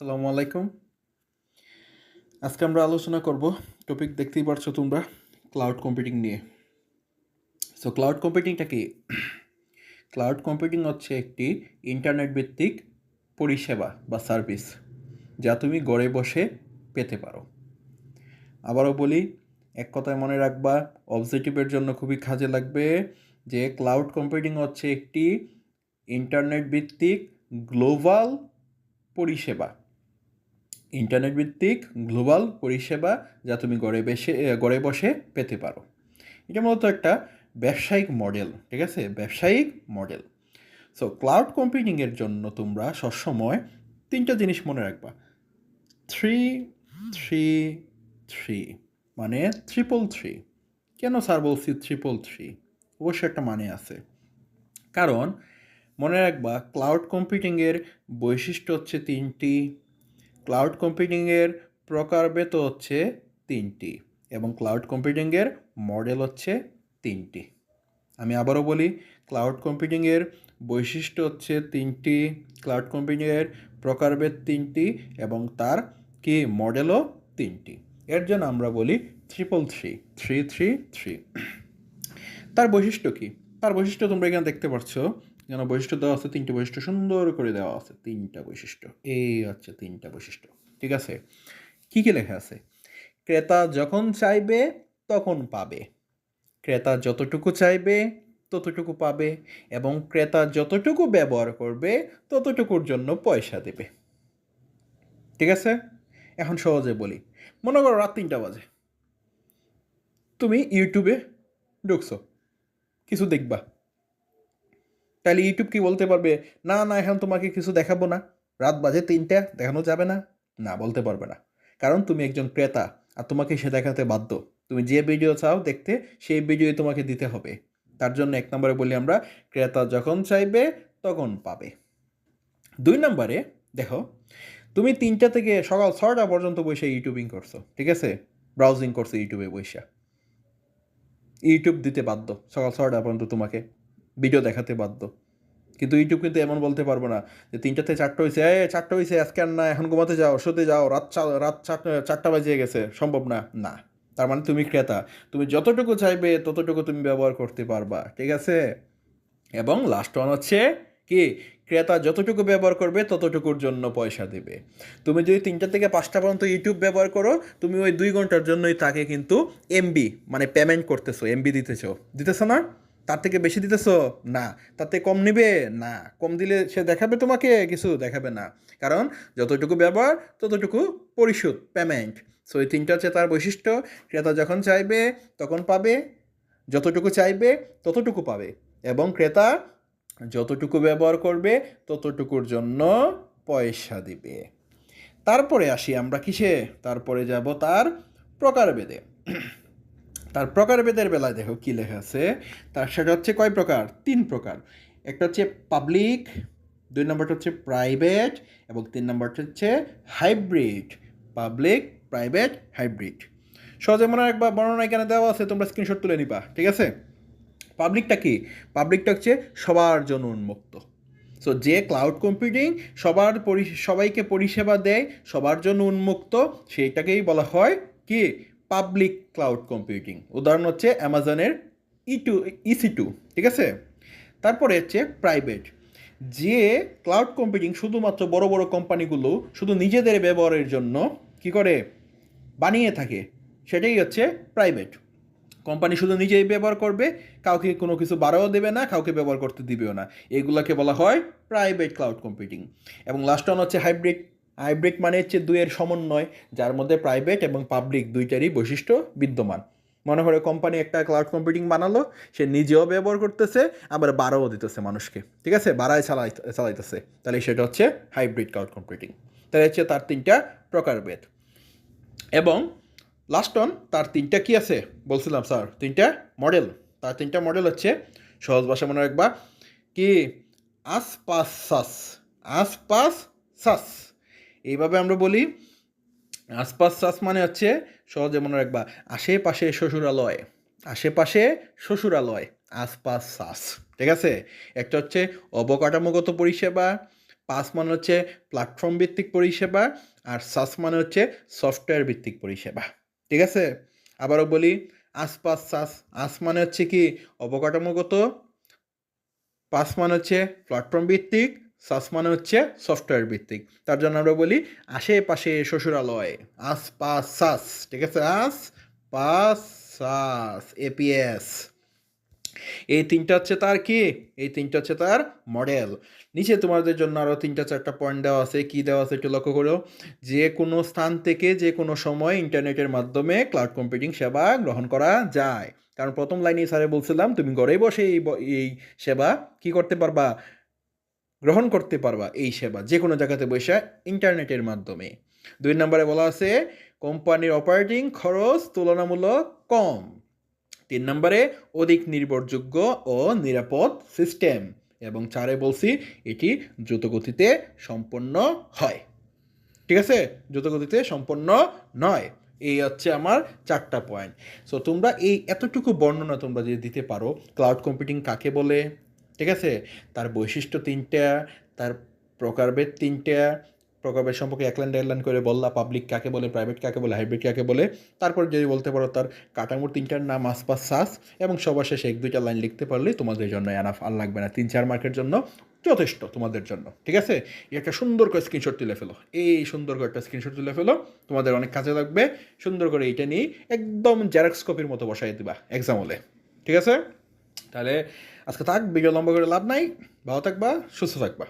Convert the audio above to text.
আসসালামু আলাইকুম। আজকে আমরা আলোচনা করব টপিক দেখতেই পারছ তোমরা ক্লাউড কম্পিউটিং নিয়ে। সো ক্লাউড কম্পিউটিংটা কি? ক্লাউড কম্পিউটিং হচ্ছে একটি ইন্টারনেট ভিত্তিক পরিষেবা বা সার্ভিস যা তুমি ঘরে বসে পেতে পারো। আবারও বলি, এক কথায় মনে রাখবা অবজেক্টিভের জন্য খুবই কাজে লাগবে যে ক্লাউড কম্পিউটিং হচ্ছে একটি ইন্টারনেট ভিত্তিক গ্লোবাল পরিষেবা। ইন্টারনেট ভিত্তিক গ্লোবাল পরিষেবা যা তুমি গড়ে বসে ঘরে বসে পেতে পারো। এটা মূলত একটা ব্যবসায়িক মডেল, ঠিক আছে? ব্যবসায়িক মডেল। সো ক্লাউড কম্পিউটিংয়ের জন্য তোমরা সবসময় তিনটা জিনিস মনে রাখবা। থ্রি থ্রি থ্রি মানে ট্রিপল থ্রি কেন স্যার বলছি ট্রিপল থ্রি অবশ্যই একটা মানে আছে। কারণ মনে রাখবা ক্লাউড কম্পিউটিংয়ের বৈশিষ্ট্য হচ্ছে তিনটি ক্লাউড কম্পিউটিংয়ের প্রকারভেদ হচ্ছে তিনটি এবং ক্লাউড কম্পিউটিংয়ের মডেল হচ্ছে তিনটি। আমি আবারও বলি ক্লাউড কম্পিউটিংয়ের বৈশিষ্ট্য হচ্ছে তিনটি ক্লাউড কম্পিউটিংয়ের প্রকারভেদ তিনটি এবং তার কি মডেলও তিনটি। এর জন্য আমরা বলি triple three three three three তার বৈশিষ্ট্য কী? তার বৈশিষ্ট্য তোমরা এখানে দেখতে পাচ্ছ যেন বৈশিষ্ট্য দেওয়া আছে? তিনটি বৈশিষ্ট্য সুন্দর করে দেওয়া আছে। তিনটা বৈশিষ্ট্য। এই হচ্ছে তিনটা বৈশিষ্ট্য। ঠিক আছে? কী কী লেখা আছে? ক্রেতা যখন চাইবে, তখন পাবে। ক্রেতা যতটুকু চাইবে, ততটুকু পাবে এবং ক্রেতা যতটুকু ব্যবহার করবে, ততটুকুর জন্য পয়সা দেবে। ঠিক আছে? এখন সহজে বলি। মনে করো রাত তিনটা বাজে। তুমি ইউটিউবে ঢুকছো। কিছু দেখবা। তাহলে ইউটিউব কি বলতে পারবে? না না, এখন তোমাকে কিছু দেখাবো না। রাত বাজে তিনটা, দেখানো যাবে না। না, বলতে পারবে না। কারণ তুমি একজন ক্রেতা আর তোমাকে সে দেখাতে বাধ্য। তুমি যে ভিডিও চাও দেখতে, সেই ভিডিও তোমাকে দিতে হবে। তার জন্য এক নম্বরে বলি আমরা, ক্রেতা যখন চাইবে, তখন পাবে। দুই নম্বরে, দেখো, তুমি তিনটা থেকে সকাল ছটা পর্যন্ত বসে ইউটিউবিং করছ, ঠিক আছে? ব্রাউজিং করছ ইউটিউবে বসে ইউটিউব দিতে বাধ্য, সকাল ছটা পর্যন্ত তোমাকে। ভিডিও দেখাতে বাধ্য। কিন্তু ইউটিউব কিন্তু এমন বলতে পারব না যে তিনটা থেকে চারটা হয়েছে এ চারটা হয়েছে আজকে আর না এখন ঘুমাতে যাও, শুতে যাও, রাত রাত চারটা বাজিয়ে গেছে, সম্ভব না। না, তার মানে তুমি ক্রেতা। তুমি যতটুকু চাইবে, ততটুকু তুমি ব্যবহার করতে পারবা, ঠিক আছে? এবং লাস্ট ওয়ান হচ্ছে কি? ক্রেতা যতটুকু ব্যবহার করবে, ততটুকুর জন্য পয়সা দেবে। তুমি যদি তিনটা থেকে পাঁচটা পর্যন্ত ইউটিউব ব্যবহার করো, তুমি ওই দুই ঘণ্টার জন্যই তাকে কিন্তু এমবি মানে পেমেন্ট করতেছো এমবি দিতেছো। দিতেছো না? তার থেকে বেশি দিতেছো? না। তাতে কম নিবে? না। কম দিলে সে দেখাবে তোমাকে? কিছু দেখাবে না। কারণ যতটুকু ব্যবহার, ততটুকু পরিশোধ পেমেন্ট সো এই তিনটা হচ্ছে তার বৈশিষ্ট্য। ক্রেতা যখন চাইবে, তখন পাবে। যতটুকু চাইবে, ততটুকু পাবে। এবং ক্রেতা যতটুকু ব্যবহার করবে, ততটুকুর জন্য পয়সা দিবে। তারপরে আসি আমরা কিসে? তারপরে যাব তার প্রকারভেদে। তার প্রকারভেদের বেলায় দেখো কি লেখা আছে? তার সেটা হচ্ছে কয় প্রকার? তিন প্রকার। একটা হচ্ছে পাবলিক দুই নম্বরটা হচ্ছে প্রাইভেট এবং তিন নম্বরটা হচ্ছে হাইব্রিড পাবলিক প্রাইভেট হাইব্রিড সহজে মনে একবার বর্ণনা এখানে দেওয়া আছে, তোমরা স্ক্রিনশট তুলে নিবা, ঠিক আছে? পাবলিকটা কি? পাবলিকটা হচ্ছে সবার জন্য উন্মুক্ত। সো যে ক্লাউড কম্পিউটিং সবার সবাইকে পরিষেবা দেয়, সবার জন্য উন্মুক্ত, সেইটাকেই বলা হয় কি? পাবলিক ক্লাউড কম্পিউটিং উদাহরণ হচ্ছে অ্যামাজনের ই টু ইসি টু ঠিক আছে? তারপরে হচ্ছে প্রাইভেট যে ক্লাউড কম্পিউটিং শুধুমাত্র বড় বড় কোম্পানিগুলো শুধু নিজেদের ব্যবহারের জন্য কি করে? বানিয়ে থাকে। সেটাই হচ্ছে প্রাইভেট কোম্পানি শুধু নিজেই ব্যবহার করবে, কাউকে কোনো কিছু বাড়াও দেবে না, কাউকে ব্যবহার করতে দিবেও না। এগুলোকে বলা হয় প্রাইভেট ক্লাউড কম্পিউটিং এবং লাস্ট ওয়ান হচ্ছে হাইব্রিড হাইব্রিড মানে হচ্ছে দুইয়ের সমন্বয়, যার মধ্যে প্রাইভেট এবং পাবলিক দুইটারই বৈশিষ্ট্য বিদ্যমান। মনে করে কোম্পানি একটা ক্লাউড কম্পিউটিং বানালো, সে নিজেও ব্যবহার করতেছে, আবার বাড়াও দিতেছে মানুষকে। ঠিক আছে? বাড়ায় চালাই চালাইতেছে। তাহলে সেটা হচ্ছে হাইব্রিড ক্লাউড কম্পিউটিং তাহলে হচ্ছে তার তিনটা প্রকারভেদ এবং লাস্ট অন তার তিনটা কি আছে? বলছিলাম স্যার তিনটা মডেল তার তিনটা মডেল হচ্ছে, সহজ ভাষা মনে রাখবা, কি? আস পাস সাস। আস পাস সাস। এইভাবে আমরা বলি, আশপাশ চাষ মানে হচ্ছে সহজে মনে রাখবা, আশেপাশে শ্বশুরালয় আশেপাশে শ্বশুরালয়, আশপাশ চাষ, ঠিক আছে? একটা হচ্ছে অবকাঠামোগত পরিষেবা, পাস মানে হচ্ছে প্ল্যাটফর্ম ভিত্তিক পরিষেবা, আর সাস মানে হচ্ছে সফটওয়্যার ভিত্তিক পরিষেবা, ঠিক আছে? আবারও বলি আসপাস সাস আস মানে হচ্ছে কি, অবকাঠামোগত, পাস মানে হচ্ছে প্ল্যাটফর্ম ভিত্তিক সাস মানে হচ্ছে সফটওয়্যার ভিত্তিক। তার জন্য আমরা বলি আশেপাশে শ্বশুরালয়। আস পাস সাস ঠিক আছে? আস পাস সাস এপিএস এই তিনটা হচ্ছে তার কি? এই তিনটা হচ্ছে তার মডেল নিচে তোমাদের জন্য আরও তিনটা, চারটা পয়েন্ট দেওয়া আছে। কি দেওয়া আছে একটু লক্ষ্য করো। যে কোনো স্থান থেকে যে কোনো সময় ইন্টারনেটের মাধ্যমে ক্লাউড কম্পিউটিং সেবা গ্রহণ করা যায়। কারণ প্রথম লাইনে স্যারে বলছিলাম, তুমি ঘরেই বসে এই সেবা কি করতে পারবা? গ্রহণ করতে পারবা এই সেবা যে কোনো জায়গাতে বসে ইন্টারনেটের মাধ্যমে। দুই নম্বরে বলা আছে, কোম্পানির অপারেটিং খরচ তুলনামূলক কম। তিন নম্বরে, অধিক নির্ভরযোগ্য ও নিরাপদ সিস্টেম। এবং চারে বলছি, এটি দ্রুতগতিতে সম্পন্ন হয়। ঠিক আছে? দ্রুতগতিতে সম্পন্ন নয়। এই হচ্ছে আমার চারটা পয়েন্ট সো তোমরা এই এতটুকু বর্ণনা তোমরা যদি দিতে পারো ক্লাউড কম্পিউটিং কাকে বলে? ঠিক আছে? তার বৈশিষ্ট্য তিনটা, তার প্রকারভেদ তিনটা, প্রকারভেদ সম্পর্কে এক লাইন, দেড় করে বললা পাবলিক কাকে বলে প্রাইভেট কাকে বলে হাইব্রিড কাকে বলে। তারপর যদি বলতে পারো তার কাঠামোর তিনটার নাম আসপাস সাস এবং সবার শেষে এক, দুইটা লাইন লিখতে পারলেই তোমাদের জন্য এনাফ আর লাগবে না। তিন, চার মার্কের জন্য যথেষ্ট তোমাদের জন্য। ঠিক আছে? একটা সুন্দর করে স্ক্রিনশট তুলে ফেলো। এই সুন্দর করে একটা স্ক্রিনশট তুলে ফেলো। তোমাদের অনেক কাজে লাগবে। সুন্দর করে এইটা নিয়ে একদম জেরক্স কপির মতো বসাই দিবা এক্সাম হলে। ঠিক আছে? তাহলে আজকে থাক ভিডিও লম্বা করে লাভ নাই ভালো থাকবা সুস্থ থাকবা।